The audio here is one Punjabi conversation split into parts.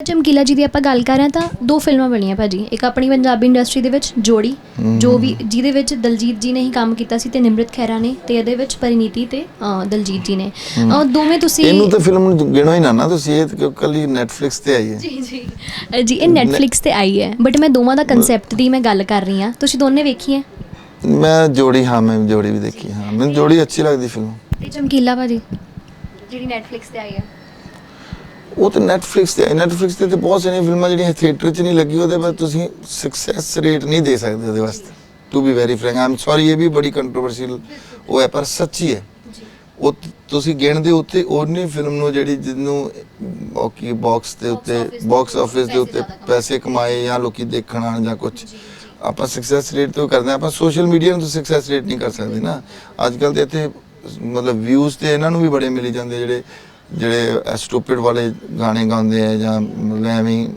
ਚਮਕੀਲਾ ਜੀ ਦੀ ਆਪਾਂ ਗੱਲ ਕਰ ਰਹੇ ਹਾਂ ਤਾਂ ਦੋ ਫਿਲਮਾਂ ਬਣੀਆਂ ਭਾਜੀ। ਇੱਕ ਆਪਣੀ ਪੰਜਾਬੀ ਇੰਡਸਟਰੀ ਦੇ ਵਿੱਚ ਜੋੜੀ ਜੋ ਵੀ ਜਿਹਦੇ ਵਿੱਚ ਦਲਜੀਤ ਜੀ ਨੇ ਹੀ ਕੰਮ ਕੀਤਾ ਸੀ ਤੇ ਨਿਮਰਤ ਖਹਿਰਾ ਨੇ ਤੇ ਇਹਦੇ ਵਿੱਚ ਪਰਿਨੀਤੀ ਤੇ ਅ, ਦਲਜੀਤ ਜੀ ਨੇ। ਅ, ਦੋਵੇਂ ਤੁਸੀਂ ਇਹਨੂੰ ਤਾਂ ਫਿਲਮ ਨੂੰ ਗਿਣੋ ਹੀ ਨਾ ਨਾ ਤੁਸੀਂ ਇਹ ਤਾਂ ਕੱਲੀ ਨੈਟਫਲਿਕਸ ਤੇ ਆਈ ਹੈ? ਜੀ ਜੀ। ਅ, ਜੀ ਇਹ ਨੈਟਫਲਿਕਸ ਤੇ ਆਈ ਹੈ। ਬਟ ਮੈਂ ਦੋਵਾਂ ਦਾ ਕਨਸੈਪਟ ਦੀ ਮੈਂ ਗੱਲ ਕਰ ਰਹੀ ਹਾਂ। ਤੁਸੀਂ ਦੋਨੇ ਵੇਖੀ ਹੈ ਮੈਂ ਜੋੜੀ ਹਾਂ ਮੈਂ ਜੋੜੀ ਵੀ ਦੇਖੀ ਹਾਂ। ਮੈਨੂੰ ਜੋੜੀ ਅੱਛੀ ਲੱਗਦੀ ਫਿਲਮ। ਤੇ ਚਮਕੀਲਾ ਭਾਜੀ ਜਿਹੜੀ ਨੈਟਫਲਿਕਸ ਤੇ ਆਈ ਹੈ। ਉਹ ਤਾਂ ਨੈਟਫਲਿਕਸ ਤੇ ਨੈਟਫਲਿਕਸ ਤੇ ਤਾਂ ਬਹੁਤ ਸਾਰੀਆਂ ਫਿਲਮਾਂ ਜਿਹੜੀਆਂ ਥੀਏਟਰ 'ਚ ਨਹੀਂ ਲੱਗੀ ਉਹਦੇ ਬਾਅਦ ਤੁਸੀਂ ਸਕਸੈਸ ਰੇਟ ਨਹੀਂ ਦੇ ਸਕਦੇ ਉਹਦੇ ਵਾਸਤੇ। To be very frank I'm sorry ਇਹ ਵੀ ਬੜੀ ਕੰਟਰੋਵਰਸ਼ੀਅਲ ਉਹ ਹੈ ਪਰ ਸੱਚੀ ਹੈ। ਉਹ ਤੁਸੀਂ ਗਿਣਦੇ ਉੱਤੇ ਉਹਨੀ ਫਿਲਮ ਨੂੰ ਜਿਹੜੀ ਜਿਹਨੂੰ ਉਹ ਕੀ ਬਾਕਸ ਦੇ ਉੱਤੇ ਦੇ ਬਾਕਸ ਆਫਿਸ ਦੇ ਉੱਤੇ। ਪੈਸੇ ਕਮਾਏ ਜਾਂ ਲੋਕੀ ਦੇਖਣ ਆਣ ਜਾਂ ਕੁਝ ਆਪਾਂ ਸਕਸੈਸ ਰੇਟ ਤੋਂ ਕਰਦੇ ਆਪਾਂ ਸੋਸ਼ਲ ਮੀਡੀਆ ਨੂੰ ਤਾਂ ਸਕਸੈਸ ਰੇਟ ਨਹੀਂ ਕਰ ਸਕਦੇ ਨਾ। ਅੱਜ ਕੱਲ ਤੇ ਇੱਥੇ ਮਤਲਬ ਵਿਊਜ਼ ਤੇ ਇਹਨਾਂ ਨੂੰ ਵੀ ਬੜੇ ਮਿਲੀ ਜਾਂਦੇ ਜਿਹੜੇ ਜਿਹੜੇ ਸਟੂਪਿਡ ਵਾਲੇ ਗਾਣੇ ਗਾਉਂਦੇ ਆ ਜਾਂ ਮਤਲਬ ਐਵੇਂ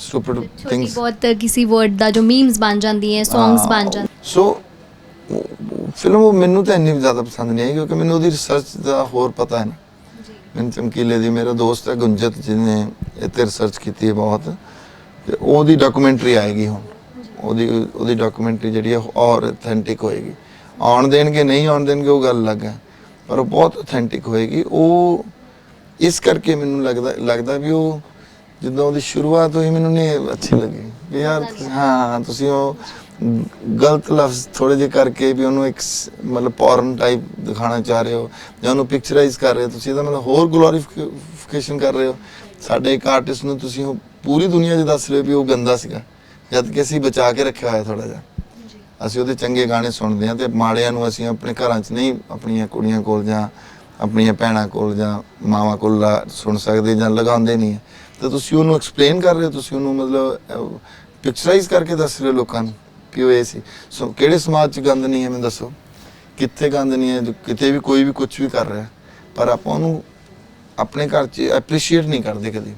ਸਟੂਪਿਡ ਥਿੰਗਸ ਬਹੁਤ ਕਿਸੇ ਵਰਡ ਦਾ ਜੋ ਮੀਮਸ ਬਣ ਜਾਂਦੀ ਹੈ ਸੌਂਗਸ ਬਣ ਜਾਂਦੇ ਸੋ ਫਿਲਮ ਉਹ ਮੈਨੂੰ ਤਾਂ ਇੰਨੀ ਜ਼ਿਆਦਾ ਪਸੰਦ ਨਹੀਂ ਆਈ ਕਿਉਂਕਿ ਮੈਨੂੰ ਉਹਦੀ ਰਿਸਰਚ ਦਾ ਹੋਰ ਪਤਾ ਹੈ ਨਾ। ਮੈਨੂੰ ਚਮਕੀਲੇ ਦੀ ਮੇਰਾ ਦੋਸਤ ਹੈ ਗੁੰਜਤ ਜਿਹਨੇ ਤੇ ਰਿਸਰਚ ਕੀਤੀ ਹੈ ਬਹੁਤ। ਤੇ ਉਹਦੀ ਡਾਕੂਮੈਂਟਰੀ ਆਏਗੀ ਹੁਣ। ਉਹਦੀ ਉਹਦੀ ਡਾਕੂਮੈਂਟਰੀ ਜਿਹੜੀ ਹੈ ਔਰ ਅਥੈਂਟਿਕ ਹੋਏਗੀ। ਆਉਣ ਦੇਣਗੇ ਨਹੀਂ ਆਉਣ ਦੇਣਗੇ ਉਹ ਗੱਲ ਅਲੱਗ ਹੈ। ਪਰ ਉਹ ਬਹੁਤ ਅਥੈਂਟਿਕ ਹੋਏਗੀ। ਉਹ ਇਸ ਕਰਕੇ ਮੈਨੂੰ ਲੱਗਦਾ ਲੱਗਦਾ ਵੀ ਉਹ ਜਦੋਂ ਉਹਦੀ ਸ਼ੁਰੂਆਤ ਹੋਈ ਮੈਨੂੰ ਨਹੀਂ ਅੱਛੀ ਲੱਗੀ। ਵੀ ਯਾਰ ਹਾਂ ਤੁਸੀਂ ਉਹ ਗਲਤ ਲਫ਼ਜ਼ ਥੋੜੇ ਜਿਹੇ ਕਰਕੇ ਵੀ ਉਹਨੂੰ ਇੱਕ ਮਤਲਬ ਪੌਰਨ ਟਾਈਪ ਦਿਖਾਣਾ ਚਾਹ ਰਹੇ ਹੋ ਜਾਂ ਉਹਨੂੰ ਪਿਕਚਰਾਈਜ਼ ਕਰ ਰਹੇ ਹੋ ਤੁਸੀਂ ਇਹਦਾ ਮਤਲਬ ਹੋਰ ਗਲੋਰੀਫਿਕੇਸ਼ਨ ਕਰ ਰਹੇ ਹੋ। ਸਾਡੇ ਇੱਕ ਆਰਟਿਸਟ ਨੂੰ ਤੁਸੀਂ ਉਹ ਪੂਰੀ ਦੁਨੀਆ 'ਚ ਦੱਸ ਰਹੇ ਹੋ ਵੀ ਉਹ ਗੰਦਾ ਸੀਗਾ ਜਦ ਕਿ ਅਸੀਂ ਬਚਾ ਕੇ ਰੱਖਿਆ ਹੋਇਆ ਥੋੜਾ ਜਿਹਾ। ਅਸੀਂ ਉਹਦੇ ਚੰਗੇ ਗਾਣੇ ਸੁਣਦੇ ਹਾਂ ਤੇ ਮਾੜਿਆਂ ਨੂੰ ਅਸੀਂ ਆਪਣੇ ਘਰਾਂ 'ਚ ਨਹੀਂ ਆਪਣੀਆਂ ਕੁੜੀਆਂ ਕੋਲ ਜਾਂ ਆਪਣੀਆਂ ਭੈਣਾਂ ਕੋਲ ਜਾਂ ਮਾਵਾਂ ਕੋਲ ਲਾ- ਸੁਣ ਸਕਦੇ ਜਾਂ ਲਗਾਉਂਦੇ ਨਹੀਂ ਹੈ। ਤੇ ਤੁਸੀਂ ਉਹਨੂੰ ਐਕਸਪਲੇਨ ਕਰ ਰਹੇ ਹੋ ਤੁਸੀਂ ਉਹਨੂੰ ਮਤਲਬ ਪਿਕਚਰਾਈਜ਼ ਕਰਕੇ ਦੱਸ ਰਹੇ ਹੋ ਲੋਕਾਂ ਨੂੰ ਕਿ ਉਹ ਇਹ ਸੀ। ਕਿਹੜੇ ਸਮਾਜ 'ਚ ਗੰਦ ਨਹੀਂ ਹੈ ਮੈਨੂੰ ਦੱਸੋ। ਕਿੱਥੇ ਗੰਦ ਨਹੀਂ ਹੈ ਕਿਤੇ ਵੀ ਕੋਈ ਵੀ ਕੁਝ ਵੀ ਕਰ ਰਿਹਾ। ਪਰ ਆਪਾਂ ਉਹਨੂੰ ਆਪਣੇ ਘਰ 'ਚ ਐਪਰੀਸ਼ੀਏਟ ਨਹੀਂ ਕਰਦੇ ਕਦੇ।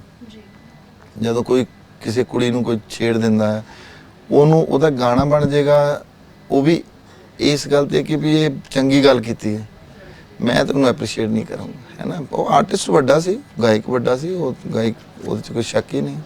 ਜਦੋਂ ਕੋਈ ਕਿਸੇ ਕੁੜੀ ਨੂੰ ਕੋਈ ਛੇੜ ਦਿੰਦਾ ਹੈ ਉਹਨੂੰ ਉਹਦਾ ਗਾਣਾ ਬਣ ਜਾਏਗਾ। ਉਹ ਵੀ ਇਸ ਗੱਲ ਤੇ ਕਿ ਵੀ ਇਹ ਚੰਗੀ ਗੱਲ ਕੀਤੀ ਹੈ। ਮੈਂ ਤਾਂ ਉਹਨੂੰ ਐਪਰੀਸ਼ੀਏਟ ਨਹੀਂ ਕਰਾਂਗਾ, ਹੈ ਨਾ? ਉਹ ਆਰਟਿਸਟ ਵੱਡਾ ਸੀ, ਗਾਇਕ ਵੱਡਾ ਸੀ, ਉਹ ਗਾਇਕ ਉਹਦੇ 'ਚ ਕੋਈ ਸ਼ੱਕ ਹੀ ਨਹੀਂ।